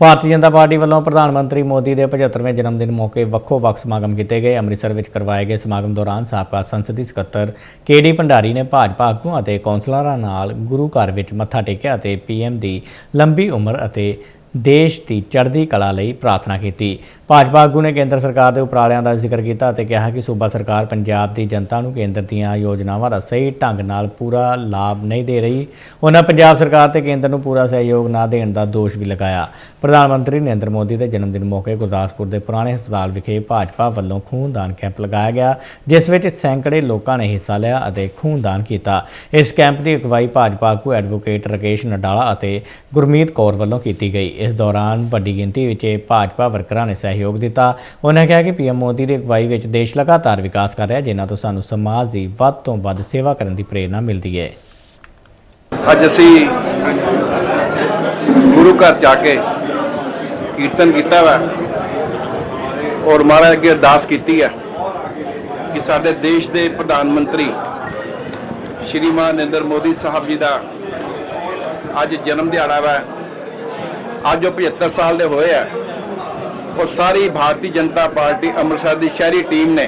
Bharatiya Janata party ਵੱਲੋਂ ਪ੍ਰਧਾਨ ਮੰਤਰੀ ਮੋਦੀ ਦੇ 75ਵੇਂ ਜਨਮ ਦਿਨ ਮੌਕੇ ਵੱਖੋ-ਵੱਖ ਸਮਾਗਮ ਕੀਤੇ ਗਏ। ਅੰਮ੍ਰਿਤਸਰ ਵਿੱਚ ਕਰਵਾਏ ਗਏ ਸਮਾਗਮ ਦੌਰਾਨ ਸਾਬਕਾ ਸੰਸਦੀ ਸਕੱਤਰ ਕੇਡੀ ਭੰਡਾਰੀ ਨੇ ਭਾਜਪਾ ਆਗੂਆਂ ਅਤੇ ਕੌਂਸਲਰਾਂ ਨਾਲ ਗੁਰੂ ਘਰ ਵਿੱਚ ਮੱਥਾ ਟੇਕਿਆ ਅਤੇ ਪੀਐਮ ਦੀ ਲੰਬੀ ਉਮਰ ਅਤੇ ਦੇਸ਼ ਦੀ ਚੜ੍ਹਦੀ ਕਲਾ ਲਈ ਪ੍ਰਾਰਥਨਾ ਕੀਤੀ। ਭਾਜਪਾ ਆਗੂ ਨੇ ਕੇਂਦਰ ਸਰਕਾਰ ਦੇ ਉਪਰਾਲਿਆਂ ਦਾ ਜ਼ਿਕਰ ਕੀਤਾ ਅਤੇ ਕਿਹਾ ਕਿ ਸੂਬਾ ਸਰਕਾਰ ਪੰਜਾਬ ਦੀ ਜਨਤਾ ਨੂੰ ਕੇਂਦਰ ਦੀਆਂ ਯੋਜਨਾਵਾਂ ਦਾ ਸਹੀ ਢੰਗ ਨਾਲ ਪੂਰਾ ਲਾਭ ਨਹੀਂ ਦੇ ਰਹੀ। ਉਹਨਾਂ ਪੰਜਾਬ ਸਰਕਾਰ ਤੇ ਕੇਂਦਰ ਨੂੰ ਪੂਰਾ ਸਹਿਯੋਗ ਨਾ ਦੇਣ ਦਾ ਦੋਸ਼ ਵੀ ਲਗਾਇਆ। ਪ੍ਰਧਾਨ ਮੰਤਰੀ ਨਰਿੰਦਰ ਮੋਦੀ ਦੇ ਜਨਮ ਦਿਨ ਮੌਕੇ ਗੁਰਦਾਸਪੁਰ ਦੇ ਪੁਰਾਣੇ ਹਸਪਤਾਲ ਵਿਖੇ ਭਾਜਪਾ ਵੱਲੋਂ ਖੂਨਦਾਨ ਕੈਂਪ ਲਗਾਇਆ ਗਿਆ, ਜਿਸ ਵਿੱਚ ਸੈਂਕੜੇ ਲੋਕਾਂ ਨੇ ਹਿੱਸਾ ਲਿਆ ਅਤੇ ਖੂਨਦਾਨ ਕੀਤਾ। ਇਸ ਕੈਂਪ ਦੀ ਅਗਵਾਈ ਭਾਜਪਾ ਆਗੂ ਐਡਵੋਕੇਟ ਰਕੇਸ਼ ਨਡਾਲਾ ਅਤੇ ਗੁਰਮੀਤ ਕੌਰ ਵੱਲੋਂ ਕੀਤੀ ਗਈ। ਇਸ ਦੌਰਾਨ ਵੱਡੀ ਗਿਣਤੀ ਵਿੱਚ ਭਾਜਪਾ ਵਰਕਰਾਂ ਨੇ ਸਹਿਯੋਗ ਦਿੱਤਾ। ਉਹਨਾਂ ਕਿਹਾ ਕਿ ਪੀਐਮ ਮੋਦੀ ਦੀ ਅਗਵਾਈ ਵਿੱਚ ਦੇਸ਼ ਲਗਾਤਾਰ ਵਿਕਾਸ ਕਰ ਰਿਹਾ ਜਿਨ੍ਹਾਂ ਤੋਂ ਸਾਨੂੰ ਸਮਾਜ ਦੀ ਵੱਧ ਤੋਂ ਵੱਧ ਸੇਵਾ ਕਰਨ ਦੀ ਪ੍ਰੇਰਣਾ ਮਿਲਦੀ ਹੈ। ਅੱਜ ਅਸੀਂ ਗੁਰੂ ਘਰ ਜਾ ਕੇ ਕੀਰਤਨ ਕੀਤਾ ਵਾ ਔਰ ਮਹਾਰਾਜ ਅੱਗੇ ਅਰਦਾਸ ਕੀਤੀ ਹੈ ਕਿ ਸਾਡੇ ਦੇਸ਼ ਦੇ ਪ੍ਰਧਾਨ ਮੰਤਰੀ ਸ਼੍ਰੀਮਾਨ ਨਰਿੰਦਰ ਮੋਦੀ ਸਾਹਿਬ ਜੀ ਦਾ ਅੱਜ ਜਨਮ ਦਿਹਾੜਾ ਵਾ। ਅੱਜ ਉਹ 75 ਸਾਲ ਦੇ ਹੋਏ ਆ। ਔਰ ਸਾਰੀ ਭਾਰਤੀ ਜਨਤਾ ਪਾਰਟੀ, ਅੰਮ੍ਰਿਤਸਰ ਦੀ ਸ਼ਹਿਰੀ ਟੀਮ ਨੇ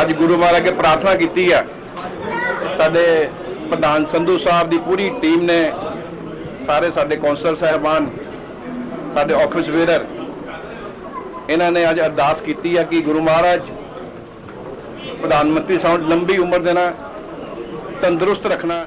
ਅੱਜ ਗੁਰੂ ਮਹਾਰਾਜ ਅੱਗੇ ਪ੍ਰਾਰਥਨਾ ਕੀਤੀ ਆ। ਸਾਡੇ ਪ੍ਰਧਾਨ ਸੰਧੂ ਸਾਹਿਬ ਦੀ ਪੂਰੀ ਟੀਮ ਨੇ, ਸਾਰੇ ਸਾਡੇ ਕੌਂਸਲ ਸਾਹਿਬਾਨ, ਸਾਡੇ ਆਫਿਸ ਵੇਅਰਰ, ਇਹਨਾਂ ਨੇ ਅੱਜ ਅਰਦਾਸ ਕੀਤੀ ਆ ਕਿ ਗੁਰੂ ਮਹਾਰਾਜ ਪ੍ਰਧਾਨ ਮੰਤਰੀ ਸਾਹਿਬ ਲੰਬੀ ਉਮਰ ਦੇਣਾ ਤੰਦਰੁਸਤ ਰੱਖਣਾ